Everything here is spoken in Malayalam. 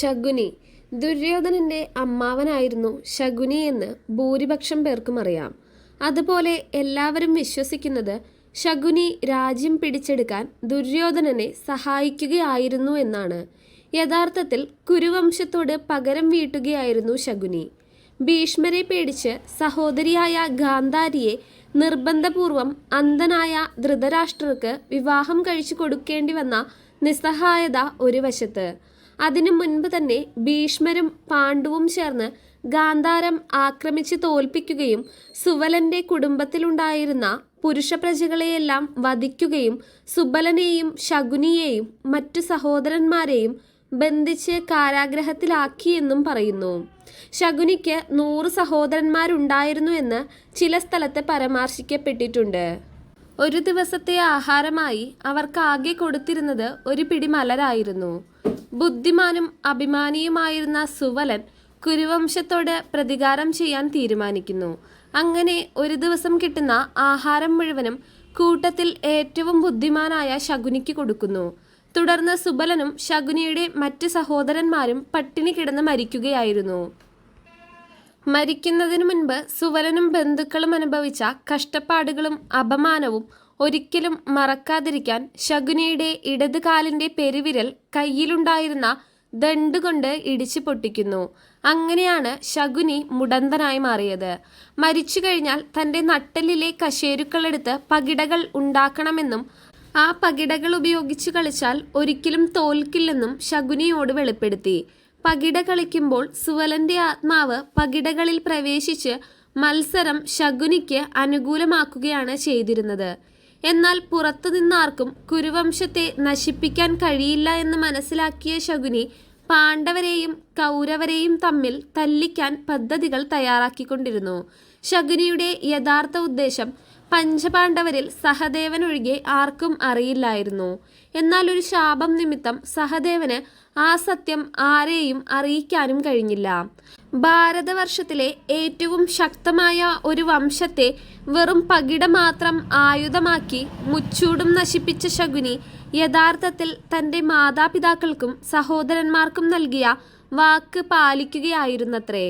ശകുനി. ദുര്യോധനന്റെ അമ്മാവനായിരുന്നു ശകുനി എന്ന് ഭൂരിപക്ഷം പേർക്കും അറിയാം. അതുപോലെ എല്ലാവരും വിശ്വസിക്കുന്നത് ശകുനി രാജ്യം പിടിച്ചെടുക്കാൻ ദുര്യോധനനെ സഹായിക്കുകയായിരുന്നു എന്നാണ്. യഥാർത്ഥത്തിൽ കുരുവംശത്തോട് പകരം വീട്ടുകയായിരുന്നു ശകുനി. ഭീഷ്മരെ പേടിച്ച് സഹോദരിയായ ഗാന്ധാരിയെ നിർബന്ധപൂർവം അന്ധനായ ധൃതരാഷ്ട്രർക്ക് വിവാഹം കഴിച്ചു കൊടുക്കേണ്ടി വന്ന നിസ്സഹായത ഒരു വശത്ത്. അതിനു മുൻപ് തന്നെ ഭീഷ്മരും പാണ്ഡുവും ചേർന്ന് ഗാന്ധാരം ആക്രമിച്ച് തോൽപ്പിക്കുകയും സുവലന്റെ കുടുംബത്തിലുണ്ടായിരുന്ന പുരുഷപ്രജകളെയെല്ലാം വധിക്കുകയും സുബലനെയും ശകുനിയെയും മറ്റു സഹോദരന്മാരെയും ബന്ധിച്ച് കാരാഗ്രഹത്തിലാക്കിയെന്നും പറയുന്നു. ശകുനിക്ക് നൂറ് സഹോദരന്മാരുണ്ടായിരുന്നു എന്ന് ചില സ്ഥലത്ത് പരാമർശിക്കപ്പെട്ടിട്ടുണ്ട്. ഒരു ദിവസത്തെ ആഹാരമായി അവർക്കാകെ കൊടുത്തിരുന്നത് ഒരു പിടി മലരായിരുന്നു ബുദ്ധിമാനും അഭിമാനിയുമായിരുന്ന സുവലൻ കുരുവംശത്തോട് പ്രതികാരം ചെയ്യാൻ തീരുമാനിക്കുന്നു. അങ്ങനെ ഒരു ദിവസം കിട്ടുന്ന ആഹാരം മുഴുവനും കൂട്ടത്തിൽ ഏറ്റവും ബുദ്ധിമാനായ ശകുനിക്ക് കൊടുക്കുന്നു. തുടർന്ന് സുബലനും ശകുനിയുടെ മറ്റ് സഹോദരന്മാരും പട്ടിണി കിടന്ന് മരിക്കുകയായിരുന്നു. മരിക്കുന്നതിനു മുൻപ് സുവലനും ബന്ധുക്കളും അനുഭവിച്ച കഷ്ടപ്പാടുകളും അപമാനവും ഒരിക്കലും മറക്കാതിരിക്കാൻ ശകുനിയുടെ ഇടത് കാലിന്റെ പെരുവിരൽ കയ്യിലുണ്ടായിരുന്ന ദണ്ട് കൊണ്ട് ഇടിച്ചു പൊട്ടിക്കുന്നു. അങ്ങനെയാണ് ശകുനി മുടന്തനായി മാറിയത്. മരിച്ചു കഴിഞ്ഞാൽ തന്റെ നട്ടലിലെ കശേരുക്കളെടുത്ത് പകിടകൾ ഉണ്ടാക്കണമെന്നും ആ പകിടകൾ ഉപയോഗിച്ച് കളിച്ചാൽ ഒരിക്കലും തോൽക്കില്ലെന്നും ശകുനിയോട് വെളിപ്പെടുത്തി. പകിട കളിക്കുമ്പോൾ സുവലന്റെ ആത്മാവ് പകിടകളിൽ പ്രവേശിച്ച് മത്സരം ശകുനിക്ക് അനുകൂലമാക്കുകയാണ് ചെയ്തിരുന്നത്. എന്നാൽ പുറത്തു നിന്നാർക്കും കുരുവംശത്തെ നശിപ്പിക്കാൻ കഴിയില്ല എന്ന് മനസ്സിലാക്കിയ ശകുനി പാണ്ഡവരെയും കൗരവരെയും തമ്മിൽ തല്ലിക്കാൻ പദ്ധതികൾ തയ്യാറാക്കിക്കൊണ്ടിരുന്നു. ശകുനിയുടെ യഥാർത്ഥ ഉദ്ദേശം പഞ്ചപാണ്ഡവരിൽ സഹദേവൻ ഒഴികെ ആർക്കും അറിയില്ലായിരുന്നു. എന്നാൽ ഒരു ശാപം നിമിത്തം സഹദേവന് ആ സത്യം ആരെയും അറിയിക്കാനും കഴിഞ്ഞില്ല. ഭാരതവർഷത്തിലെ ഏറ്റവും ശക്തമായ ഒരു വംശത്തെ വെറും പകിട മാത്രം ആയുധമാക്കി മുച്ചൂടും നശിപ്പിച്ച ശകുനി യഥാർത്ഥത്തിൽ തന്റെ മാതാപിതാക്കൾക്കും സഹോദരന്മാർക്കും നൽകിയ വാക്ക് പാലിക്കുകയായിരുന്നത്രേ.